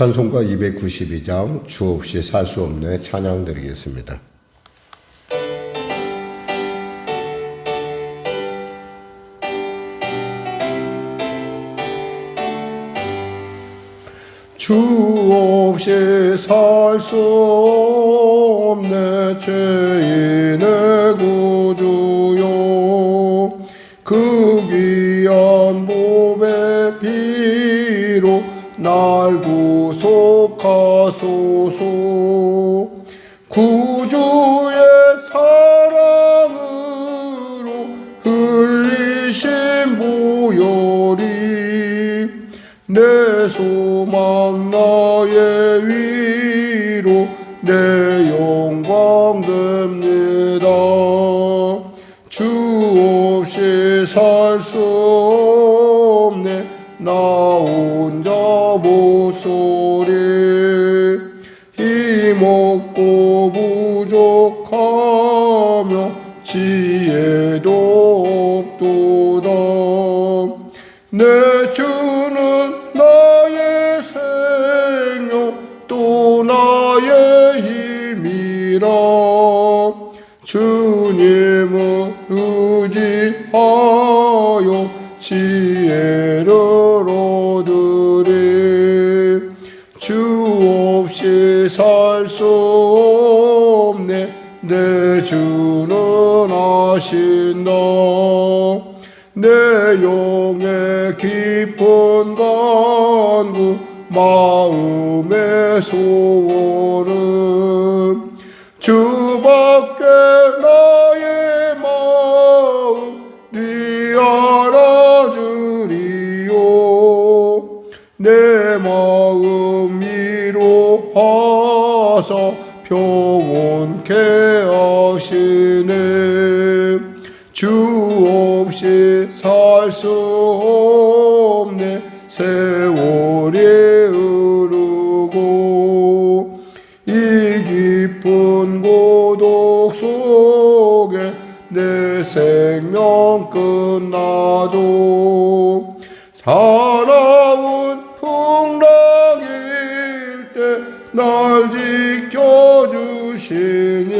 찬송가 292장 주 없이 살 수 없네 찬양 드리겠습니다. 주 없이 살 수 없네 죄인의 구주요 그 귀한 보배 피로 날 구속하소서. 구주의 사랑으로 흘리신 보혈이 내 소망 나의 위로 내 주 없이 살 수 없네. 내 주는 아신다. 내 영의 깊은 간구 마음의 소원 하사 평온케 하시네. 주 없이 살 수 없네. 세월이 흐르고 이 깊은 고독 속에 내 생명 끝나도 사나 날 지켜주시니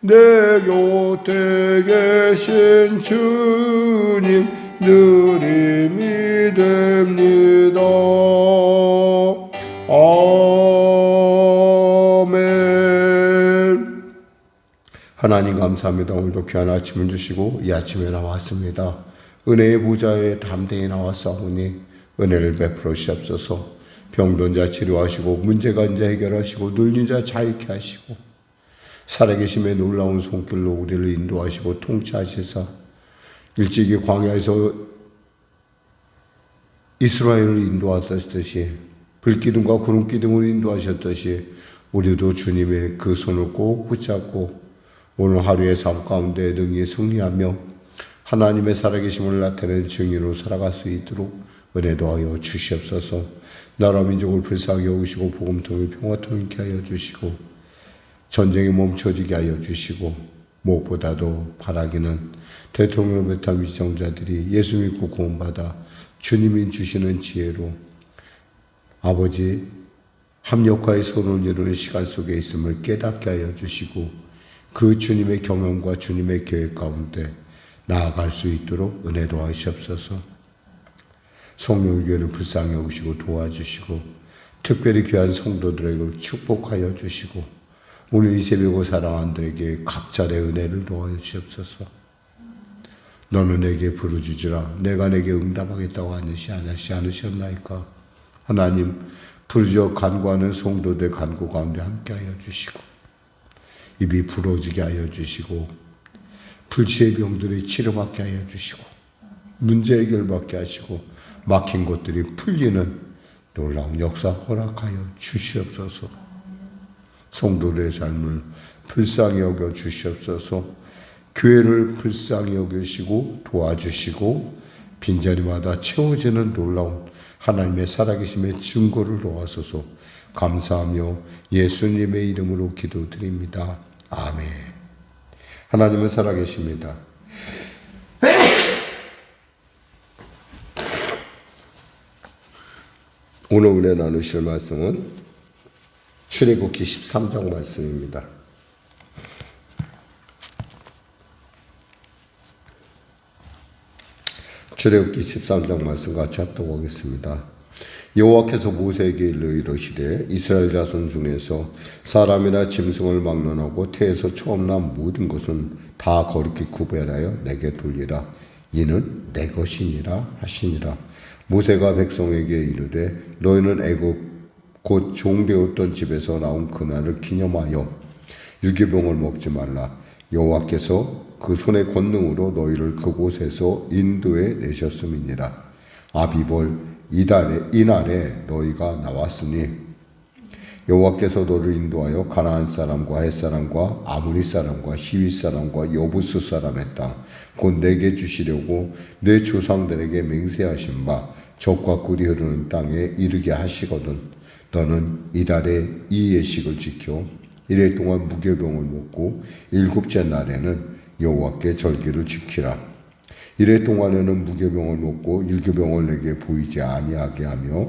내 곁에 계신 주님 늘 힘이 됩니다. 아멘. 하나님 감사합니다. 오늘도 귀한 아침을 주시고 이 아침에 나왔습니다. 은혜의 보좌에 담대히 나왔사오니 은혜를 베풀어 주시옵소서. 병든 자 치료하시고 문제가 이제 해결하시고 눌린 자 자유케 하시고 살아계심의 놀라운 손길로 우리를 인도하시고 통치하시사 일찍이 광야에서 이스라엘을 인도하셨듯이 불기둥과 구름기둥을 인도하셨듯이 우리도 주님의 그 손을 꼭 붙잡고 오늘 하루의 삶 가운데 능히 승리하며 하나님의 살아계심을 나타내는 증인으로 살아갈 수 있도록 은혜도 하여 주시옵소서. 나라 민족을 불쌍히 여기시고 복음통을 평화통일케 하여 주시고 전쟁이 멈춰지게 하여 주시고 무엇보다도 바라기는 대통령을 비롯한 위정자들이 예수 믿고 구원받아 주님이 주시는 지혜로 아버지 합력과의 손을 이루는 시간 속에 있음을 깨닫게 하여 주시고 그 주님의 경험과 주님의 계획 가운데 나아갈 수 있도록 은혜도 하시옵소서 성령교회를 불쌍히 여기시고 도와주시고 특별히 귀한 성도들에게 축복하여 주시고 오늘 이 새벽을 사랑한들에게 각자의 은혜를 도와여 주시옵소서. 너는 내게 부르주지라 내가 내게 응답하겠다고 하듯이 하시 않으셨나이까 하나님 부르짖어 간구하는 성도들 간구 가운데 함께하여 주시고 입이 부러지게 하여 주시고 불치의 병들이 치료받게 하여 주시고 문제 해결받게 하시고 막힌 것들이 풀리는 놀라운 역사 허락하여 주시옵소서. 성도들의 삶을 불쌍히 여겨 주시옵소서. 교회를 불쌍히 여기시고 도와주시고 빈자리마다 채워지는 놀라운 하나님의 살아계심의 증거를 도와소서 감사하며 예수님의 이름으로 기도드립니다. 아멘. 하나님은 살아계십니다. 오늘 은혜 나누실 말씀은 출애굽기 13장 말씀입니다. 출애굽기 13장 말씀 같이 합독하겠습니다. 여호와께서 모세에게 일러 이르시되 이스라엘 자손 중에서 사람이나 짐승을 막론하고 태에서 처음 난 모든 것은 다 거룩히 구별하여 내게 돌리라 이는 내 것이니라 하시니라. 모세가 백성에게 이르되 너희는 애굽 곧 종되었던 집에서 나온 그날을 기념하여 유기병을 먹지 말라. 여호와께서 그 손의 권능으로 너희를 그곳에서 인도해 내셨음이니라. 아비벌 이달에 이날에 너희가 나왔으니 여호와께서 너를 인도하여 가나안 사람과 헷 사람과 아무리 사람과 시위 사람과 여부스 사람의 땅곧 내게 주시려고 내 조상들에게 맹세하신 바 적과 꿀이 흐르는 땅에 이르게 하시거든. 너는 이달에 이 예식을 지켜 이래 동안 무교병을 먹고 일곱째 날에는 여호와께 절기를 지키라. 이래 동안에는 무교병을 먹고 유교병을 내게 보이지 아니하게 하며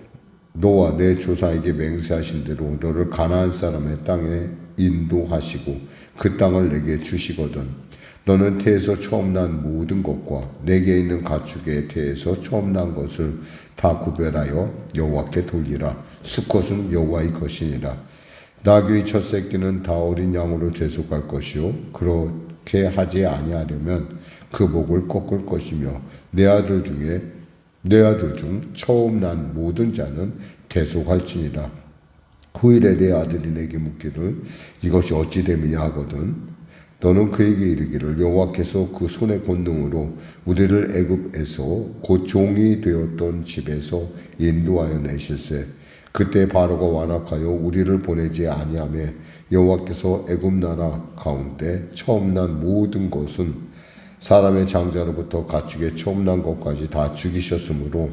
너와 내 조상에게 맹세하신 대로 너를 가나안 사람의 땅에 인도하시고 그 땅을 내게 주시거든. 너는 태에서 처음 난 모든 것과 내게 있는 가축의 태에서 처음 난 것을 다 구별하여 여호와께 돌리라. 수컷은 여호와의 것이니라. 나귀의 첫 새끼는 다 어린 양으로 대속할 것이요 그렇게 하지 아니하려면 그 목을 꺾을 것이며 내 아들 중에 내 아들 중 처음 난 모든 자는 대속할지니라. 후일에 내 아들이 내게 묻기를 이것이 어찌 됨이냐 하거든. 너는 그에게 이르기를 여호와께서 그 손의 권능으로 우리를 애굽에서 곧 종이 되었던 집에서 인도하여 내실세. 그때 바로가 완악하여 우리를 보내지 아니하며 여호와께서 애굽 나라 가운데 처음 난 모든 것은 사람의 장자로부터 가축의 처음 난 것까지 다 죽이셨으므로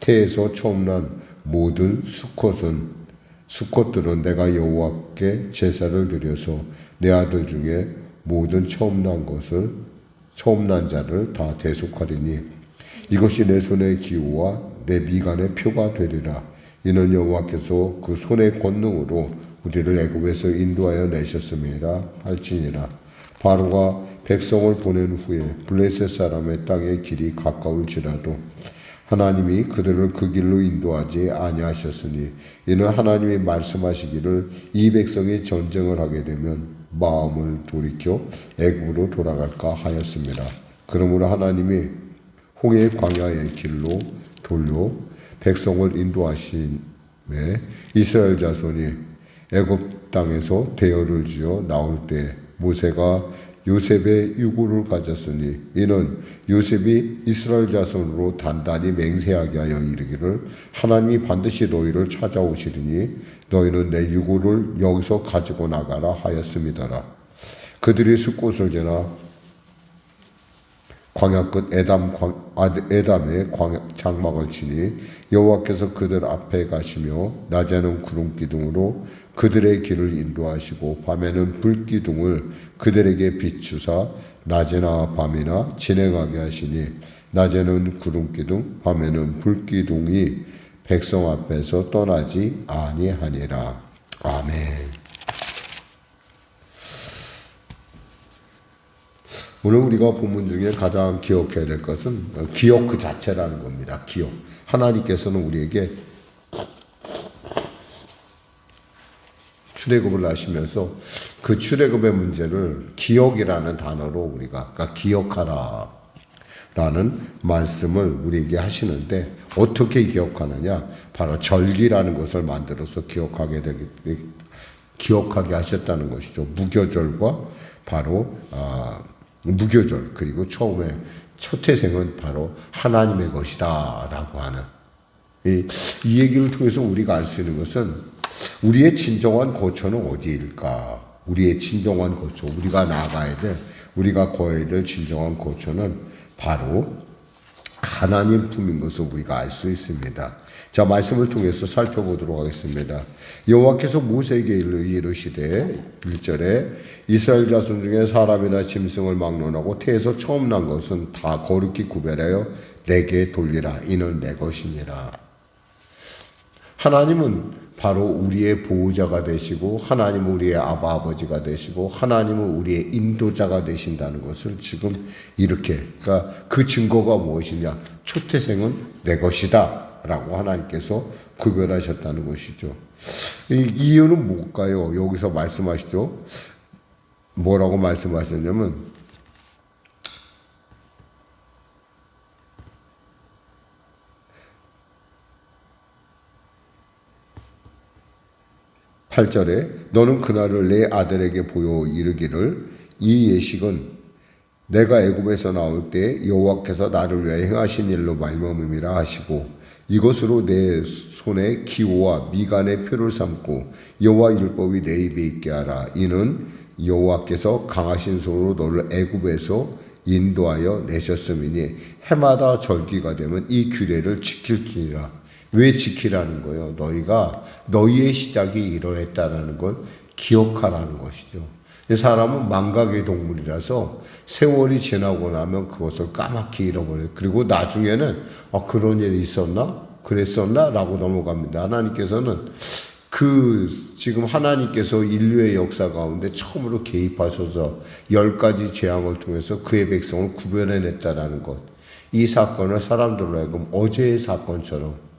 태에서 처음 난 모든 수컷은 수컷들은 내가 여호와께 제사를 드려서 내 아들 중에 모든 처음 난 것을 처음 난 자를 다 대속하리니 이것이 내 손의 기호와 내 미간의 표가 되리라. 이는 여호와께서 그 손의 권능으로 우리를 애굽에서 인도하여 내셨음이라 할지니라. 바로가 백성을 보낸 후에 블레셋 사람의 땅의 길이 가까울지라도 하나님이 그들을 그 길로 인도하지 아니하셨으니 이는 하나님이 말씀하시기를 이 백성이 전쟁을 하게 되면 마음을 돌이켜 애굽으로 돌아갈까 하였습니다. 그러므로 하나님이 홍해 광야의 길로 돌려 백성을 인도하심에 이스라엘 자손이 애굽 땅에서 대열을 지어 나올 때 모세가 요셉의 유고를 가졌으니 이는 요셉이 이스라엘 자손으로 단단히 맹세하게 하여 이르기를 하나님이 반드시 너희를 찾아오시리니 너희는 내 유고를 여기서 가지고 나가라 하였음이더라. 그들이 숲곳을 지나 광야 끝 에담 에담의 광야 장막을 치니 여호와께서 그들 앞에 가시며 낮에는 구름 기둥으로 그들의 길을 인도하시고 밤에는 불 기둥을 그들에게 비추사 낮이나 밤이나 진행하게 하시니 낮에는 구름 기둥 밤에는 불 기둥이 백성 앞에서 떠나지 아니하니라 아멘. 오늘 우리가 본문 중에 가장 기억해야 될 것은 기억 그 자체라는 겁니다. 기억. 하나님께서는 우리에게 출애굽을 하시면서 그 출애굽의 문제를 기억이라는 단어로 우리가 그러니까 기억하라 라는 말씀을 우리에게 하시는데 어떻게 기억하느냐 바로 절기라는 것을 만들어서 기억하게 되기 기억하게 하셨다는 것이죠 무교절과 바로 아, 무교절 그리고 처음에 첫 태생은 바로 하나님의 것이다라고 하는 이, 이 얘기를 통해서 우리가 알 수 있는 것은 우리의 진정한 거처는 어디일까? 우리의 진정한 거처, 우리가 나가야 될, 우리가 거해야 될 진정한 거처는 바로 하나님 품인 것을 우리가 알 수 있습니다. 자, 말씀을 통해서 살펴보도록 하겠습니다. 여호와께서 모세에게 이르시되 1절에 이스라엘 자손 중에 사람이나 짐승을 막론하고 태에서 처음 난 것은 다 거룩히 구별하여 내게 돌리라 이는 내 것이니라. 하나님은 바로 우리의 보호자가 되시고 하나님은 우리의 아바 아버지가 되시고 하나님은 우리의 인도자가 되신다는 것을 지금 이렇게 그러니까 그 증거가 무엇이냐 초태생은 내 것이다라고 하나님께서 구별하셨다는 것이죠. 이 이유는 뭘까요? 여기서 말씀하시죠. 뭐라고 말씀하셨냐면 팔절에 너는 그날을 내 아들에게 보여 이르기를 이 예식은 내가 애굽에서 나올 때 여호와께서 나를 위하여 행하신 일로 말미암음이라 하시고 이것으로 내 손에 기호와 미간의 표를 삼고 여호와 율법이 내 입에 있게 하라. 이는 여호와께서 강하신 손으로 너를 애굽에서 인도하여 내셨음이니 해마다 절기가 되면 이 규례를 지킬지니라 왜 지키라는 거예요? 너희가 너희의 시작이 이러했다라는 걸 기억하라는 것이죠. 사람은 망각의 동물이라서 세월이 지나고 나면 그것을 까맣게 잃어버려요. 그리고 나중에는 아, 그런 일이 있었나? 그랬었나? 라고 넘어갑니다. 하나님께서는 그 지금 하나님께서 인류의 역사 가운데 처음으로 개입하셔서 열 가지 재앙을 통해서 그의 백성을 구별해냈다라는 것. 이 사건을 사람들로 하여금 어제의 사건처럼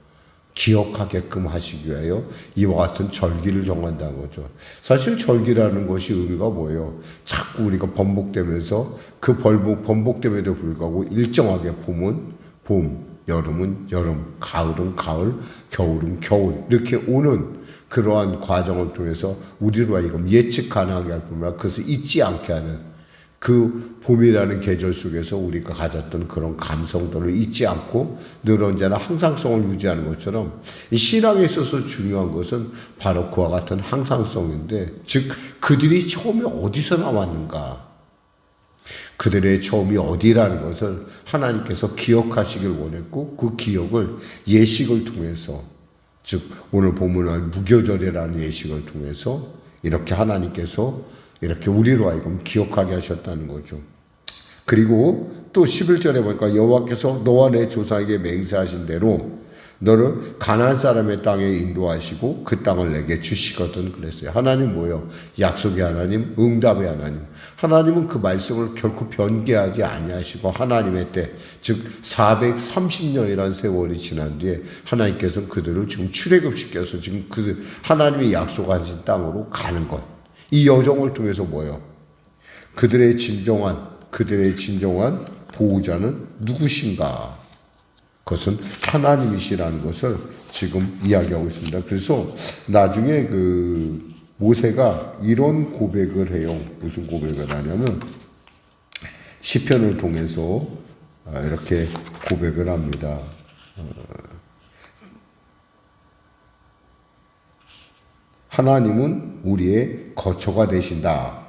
기억하게끔 하시기 위하여 이와 같은 절기를 정한다는 거죠. 사실 절기라는 것이 의미가 뭐예요? 자꾸 우리가 번복되면서 그 번복, 번복됨에도 불구하고 일정하게 봄은 봄, 여름은 여름, 가을은 가을, 겨울은 겨울 이렇게 오는 그러한 과정을 통해서 우리로 하여금 예측 가능하게 할 뿐만 아니라 그것을 잊지 않게 하는 그 봄이라는 계절 속에서 우리가 가졌던 그런 감성들을 잊지 않고 늘 언제나 항상성을 유지하는 것처럼 이 신앙에 있어서 중요한 것은 바로 그와 같은 항상성인데 즉 그들이 처음에 어디서 나왔는가? 그들의 처음이 어디라는 것을 하나님께서 기억하시길 원했고 그 기억을 예식을 통해서 즉 오늘 본문은 무교절이라는 예식을 통해서 이렇게 하나님께서 이렇게 우리로 하여금 기억하게 하셨다는 거죠. 그리고 또 11절에 보니까 여호와께서 너와 내 조상에게 맹세하신 대로 너를 가나안 사람의 땅에 인도하시고 그 땅을 내게 주시거든 그랬어요. 하나님 뭐요? 약속의 하나님, 응답의 하나님. 하나님은 그 말씀을 결코 변개하지 아니하시고 하나님의 때, 즉 430년이라는 세월이 지난 뒤에 하나님께서는 그들을 지금 출애굽시켜서 지금 그 하나님의 약속하신 땅으로 가는 것. 이 여정을 통해서 뭐요? 그들의 진정한 그들의 진정한 보호자는 누구신가? 그것은 하나님이시라는 것을 지금 이야기하고 있습니다. 그래서 나중에 그 모세가 이런 고백을 해요. 무슨 고백을 하냐면 시편을 통해서 이렇게 고백을 합니다. 하나님은 우리의 거처가 되신다.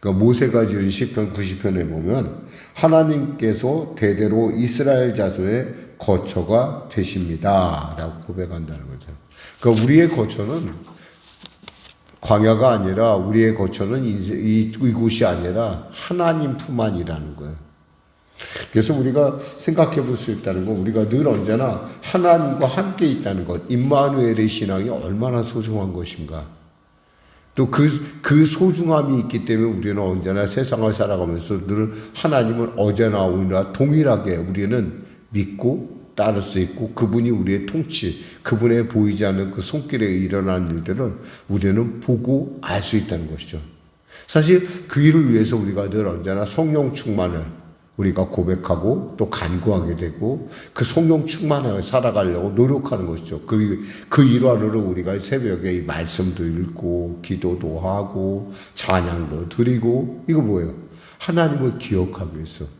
그러니까 모세가 지은 시편 90편에 보면 하나님께서 대대로 이스라엘 자손의 거처가 되십니다. 라고 고백한다는 거죠. 그러니까 우리의 거처는 광야가 아니라 우리의 거처는 이, 이곳이 아니라 하나님 품 안이라는 거예요. 그래서 우리가 생각해 볼 수 있다는 건 우리가 늘 언제나 하나님과 함께 있다는 것, 임마누엘의 신앙이 얼마나 소중한 것인가. 또 그, 그 소중함이 있기 때문에 우리는 언제나 세상을 살아가면서 늘 하나님을 어제나 오늘나 동일하게 우리는 믿고 따를 수 있고 그분이 우리의 통치, 그분의 보이지 않는 그 손길에 일어나는 일들은 우리는 보고 알 수 있다는 것이죠. 사실 그 일을 위해서 우리가 늘 언제나 성령 충만을 우리가 고백하고 또 간구하게 되고 그 성령 충만하게 살아가려고 노력하는 것이죠. 그, 그 일환으로 우리가 새벽에 이 말씀도 읽고 기도도 하고 찬양도 드리고 이거 뭐예요? 하나님을 기억하기 위해서.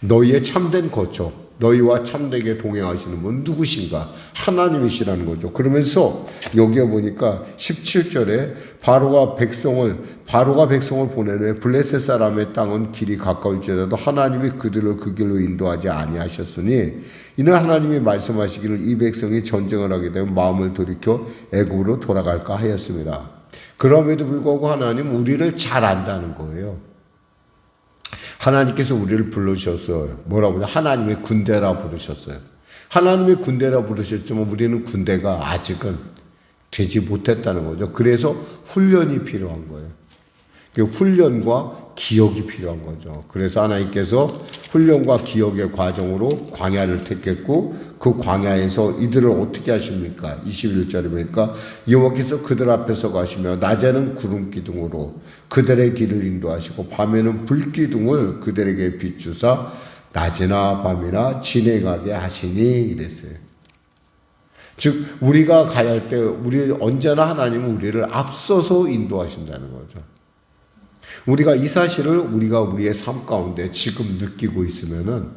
너희의 참된 거처, 너희와 참되게 동행하시는 분 누구신가? 하나님이시라는 거죠. 그러면서 여기에 보니까 17절에 바로가 백성을 바로가 백성을 후에 블레셋 사람의 땅은 길이 가까울지라도 하나님이 그들을 그 길로 인도하지 아니하셨으니 이는 하나님이 말씀하시기를 이 백성이 전쟁을 하게 되면 마음을 돌이켜 애굽으로 돌아갈까 하였습니다. 그럼에도 불구하고 하나님 우리를 잘 안다는 거예요. 하나님께서 우리를 불러주셨어요. 뭐라고 하냐? 하나님의 군대라 부르셨어요. 하나님의 군대라 부르셨지만 우리는 군대가 아직은 되지 못했다는 거죠. 그래서 훈련이 필요한 거예요. 그 훈련과 기억이 필요한 거죠. 그래서 하나님께서 훈련과 기억의 과정으로 광야를 택했고 그 광야에서 이들을 어떻게 하십니까? 21절에 보니까 여호와께서 그들 앞에서 가시며 낮에는 구름 기둥으로 그들의 길을 인도하시고 밤에는 불 기둥을 그들에게 비추사 낮이나 밤이나 진행하게 하시니 이랬어요. 즉 우리가 가야 할 때 우리 언제나 하나님은 우리를 앞서서 인도하신다는 거죠. 우리가 이 사실을 우리가 우리의 삶 가운데 지금 느끼고 있으면은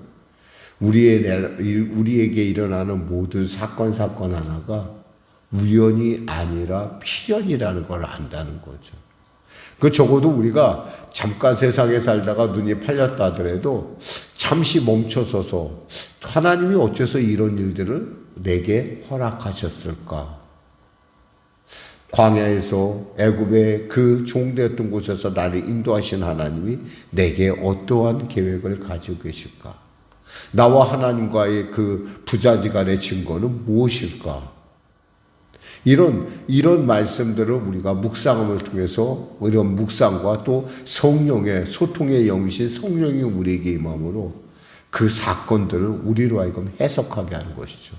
우리의 우리에게 일어나는 모든 사건 사건 하나가 우연이 아니라 필연이라는 걸 안다는 거죠. 그 적어도 우리가 잠깐 세상에 살다가 눈이 팔렸다 하더라도 잠시 멈춰서서 하나님이 어째서 이런 일들을 내게 허락하셨을까? 광야에서 애굽의 그 종되었던 곳에서 나를 인도하신 하나님이 내게 어떠한 계획을 가지고 계실까? 나와 하나님과의 그 부자지간의 증거는 무엇일까? 이런 이런 말씀들을 우리가 묵상함을 통해서 이런 묵상과 또 성령의 소통의 영이신 성령이 우리에게 임함으로 그 사건들을 우리로 하여금 해석하게 하는 것이죠.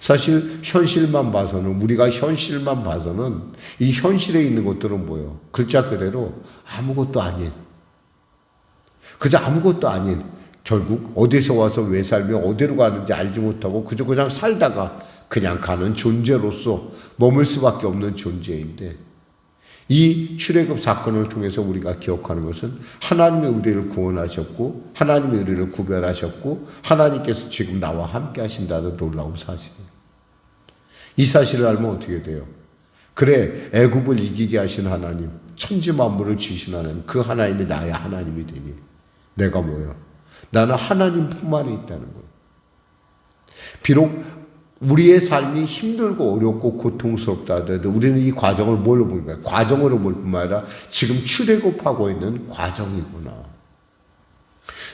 사실 현실만 봐서는 우리가 현실만 봐서는 이 현실에 있는 것들은 뭐예요? 글자 그대로 아무것도 아닌 그저 아무것도 아닌 결국 어디서 와서 왜 살며 어디로 가는지 알지 못하고 그저 그냥 살다가 그냥 가는 존재로서 머물 수밖에 없는 존재인데 이 출애굽 사건을 통해서 우리가 기억하는 것은 하나님이 우리를 구원하셨고 하나님이 우리를 구별하셨고 하나님께서 지금 나와 함께 하신다는 놀라운 사실이에요. 이 사실을 알면 어떻게 돼요? 그래 애굽을 이기게 하신 하나님, 천지 만물을 지신 하나님, 그 하나님이 나의 하나님이 되니 내가 뭐예요? 나는 하나님 품 안에 있다는 거예요. 비록 우리의 삶이 힘들고 어렵고 고통스럽다 하더라도 우리는 이 과정을 뭘로 볼 거야? 과정으로 볼 뿐만 아니라 지금 출애굽하고 있는 과정이구나.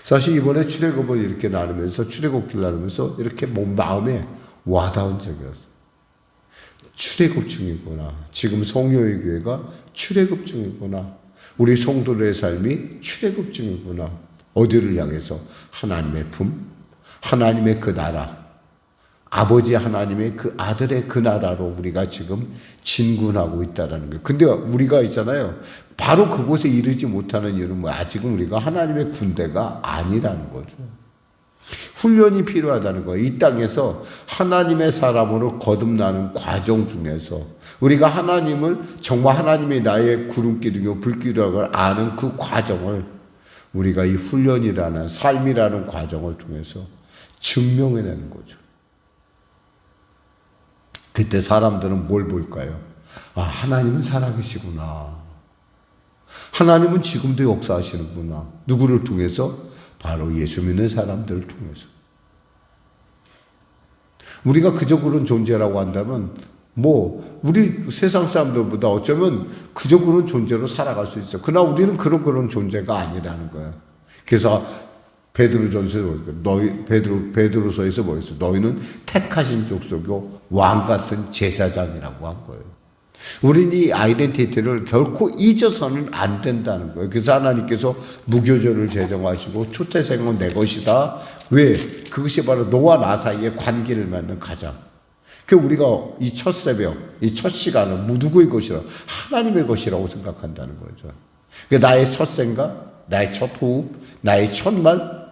사실 이번에 출애굽을 이렇게 나누면서 출애굽길 나누면서 이렇게 몸 마음에 와닿은 적이었어. 출애굽 중이구나. 지금 성령의 교회가 출애굽 중이구나. 우리 성도들의 삶이 출애굽 중이구나. 어디를 향해서 하나님의 품, 하나님의 그 나라, 아버지 하나님의 그 아들의 그 나라로 우리가 지금 진군하고 있다라는 거예요. 근데 우리가 있잖아요. 바로 그곳에 이르지 못하는 이유는 뭐 아직은 우리가 하나님의 군대가 아니라는 거죠. 훈련이 필요하다는 거예요. 이 땅에서 하나님의 사람으로 거듭나는 과정 중에서 우리가 하나님을 정말 하나님이 나의 구름기둥이고 불기둥을 아는 그 과정을 우리가 이 훈련이라는 삶이라는 과정을 통해서 증명해내는 거죠. 그때 사람들은 뭘 볼까요? 아, 하나님은 살아계시구나. 하나님은 지금도 역사하시는구나. 누구를 통해서? 바로 예수 믿는 사람들을 통해서. 우리가 그저 그런 존재라고 한다면, 뭐, 우리 세상 사람들보다 어쩌면 그저 그런 존재로 살아갈 수 있어. 그러나 우리는 그런 그런 존재가 아니라는 거야. 그래서 베드로전서에 너희 베드로 베드로서에서 뭐였어? 너희는 택하신 족속이고 왕 같은 제사장이라고 한 거예요. 우리는 이 아이덴티티를 결코 잊어서는 안 된다는 거예요. 그래서 하나님께서 무교절을 제정하시고 초태생은 내 것이다. 왜? 그것이 바로 너와 나 사이의 관계를 맺는 가장. 그 우리가 이 첫 새벽, 이 첫 시간을 누구의 것이라 하나님의 것이라고 생각한다는 거죠. 그 나의 첫 생각, 나의 첫 호흡, 나의 첫 말,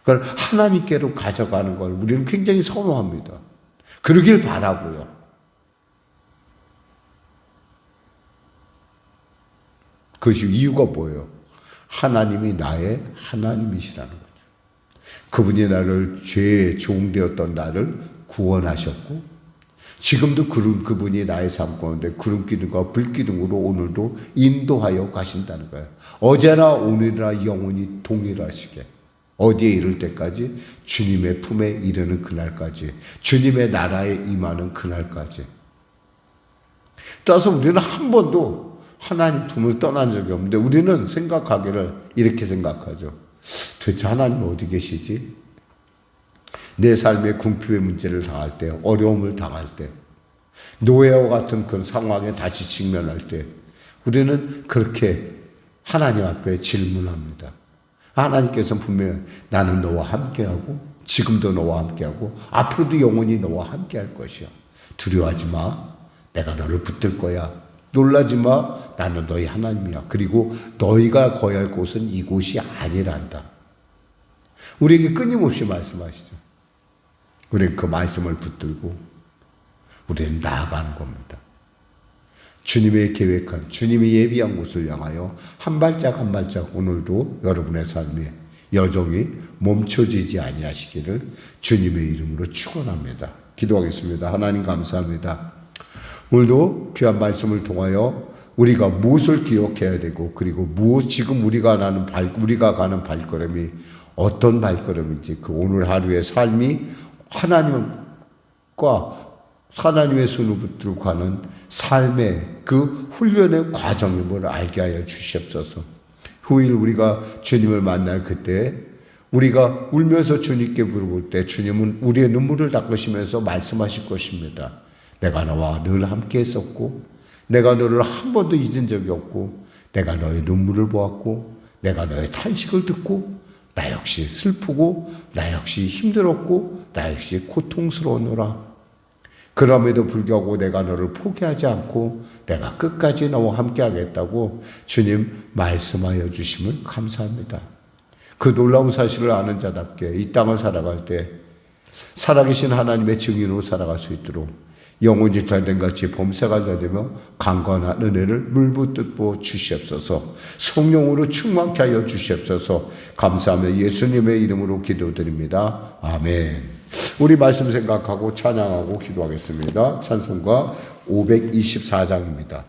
그걸 하나님께로 가져가는 걸 우리는 굉장히 선호합니다. 그러길 바라고요. 그것이 이유가 뭐예요? 하나님이 나의 하나님이시라는 거죠. 그분이 나를 죄의 종되었던 나를 구원하셨고 지금도 그런 그분이 나의 삶 가운데 구름 기둥과 불 기둥으로 오늘도 인도하여 가신다는 거예요. 어제나 오늘이나 영원히 동일하시게 어디에 이를 때까지 주님의 품에 이르는 그날까지 주님의 나라에 임하는 그날까지 따라서 우리는 한 번도 하나님 품을 떠난 적이 없는데 우리는 생각하기를 이렇게 생각하죠. 도대체 하나님 어디 계시지? 내 삶의 궁핍의 문제를 당할 때, 어려움을 당할 때, 노예와 같은 그런 상황에 다시 직면할 때, 우리는 그렇게 하나님 앞에 질문합니다. 하나님께서 분명 나는 너와 함께하고, 지금도 너와 함께하고, 앞으로도 영원히 너와 함께할 것이야. 두려워하지 마. 내가 너를 붙들 거야. 놀라지 마. 나는 너희 하나님이야. 그리고 너희가 거할 곳은 이곳이 아니란다. 우리에게 끊임없이 말씀하시죠. 우리는 그 말씀을 붙들고 우리는 나아가는 겁니다. 주님의 계획한, 주님이 예비한 곳을 향하여 한 발짝 한 발짝 오늘도 여러분의 삶에 여정이 멈춰지지 아니하시기를 주님의 이름으로 축원합니다. 기도하겠습니다. 하나님 감사합니다. 오늘도 귀한 말씀을 통하여 우리가 무엇을 기억해야 되고 그리고 무엇 지금 우리가 나는 발 우리가 가는 발걸음이 어떤 발걸음인지 그 오늘 하루의 삶이 하나님과 하나님의 손을 붙들고 가는 삶의 그 훈련의 과정임을 알게 하여 주시옵소서. 후일 우리가 주님을 만날 그때 우리가 울면서 주님께 물어볼 때 주님은 우리의 눈물을 닦으시면서 말씀하실 것입니다. 내가 너와 늘 함께 했었고 내가 너를 한 번도 잊은 적이 없고 내가 너의 눈물을 보았고 내가 너의 탄식을 듣고 나 역시 슬프고 나 역시 힘들었고 나 역시 고통스러우노라. 그럼에도 불구하고 내가 너를 포기하지 않고 내가 끝까지 너와 함께 하겠다고 주님 말씀하여 주심을 감사합니다. 그 놀라운 사실을 아는 자답게 이 땅을 살아갈 때 살아계신 하나님의 증인으로 살아갈 수 있도록 영혼이 잘된 같이 범사가 잘되며 강건한 은혜를 물붓듯 부어 주시옵소서 성령으로 충만케 하여 주시옵소서 감사하며 예수님의 이름으로 기도드립니다. 아멘. 우리 말씀 생각하고 찬양하고 기도하겠습니다. 찬송가 524장입니다.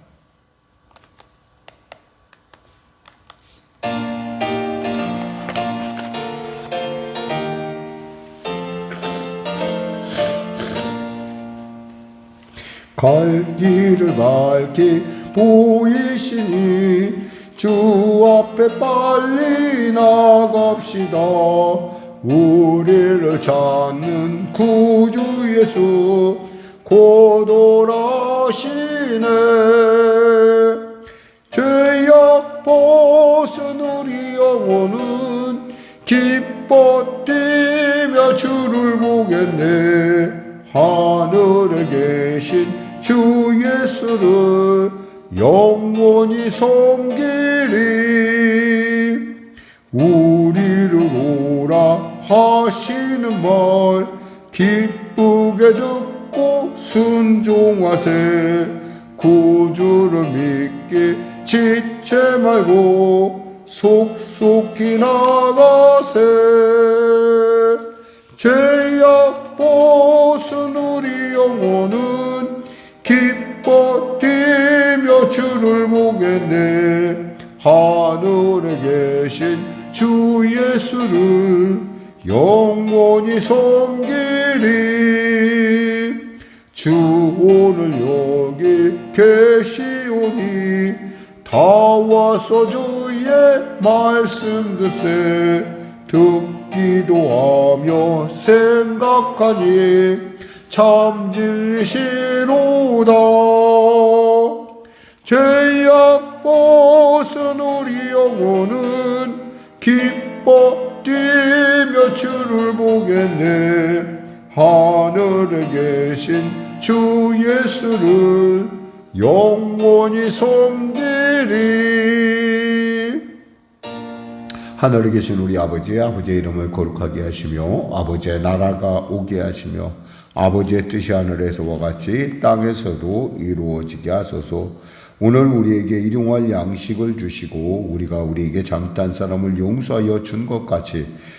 갈 길을 밝히 보이시니 주 앞에 빨리 나갑시다. 우리를 찾는 구주 예수 곧 오라시네. 죄악 벗은 우리 영혼은 기뻐 뛰며 주를 보겠네. 하늘에 계신 주 예수를 영원히 섬기리 하시는 말 기쁘게 듣고 순종하세. 구주를 믿기 지체 말고 속속히 나가세. 죄악 벗은 우리 영혼은 기뻐 뛰며 주를 보겠네. 하늘에 계신 주 예수를 영원히 섬기리. 주 오늘 여기 계시오니 다 와서 주의 말씀 듣세. 듣기도 하며 생각하니 참 진리시로다 주를 보겠네. 하늘에 계신 주 예수를 영원히 섬기리. 하늘에 계신 우리 아버지 아버지의 이름을 거룩하게 하시며 아버지의 나라가 오게 하시며 아버지의 뜻이 하늘에서와 같이 땅에서도 이루어지게 하소서. 오늘 우리에게 일용할 양식을 주시고 우리가 우리에게 잘못한 사람을 용서하여 준 것 같이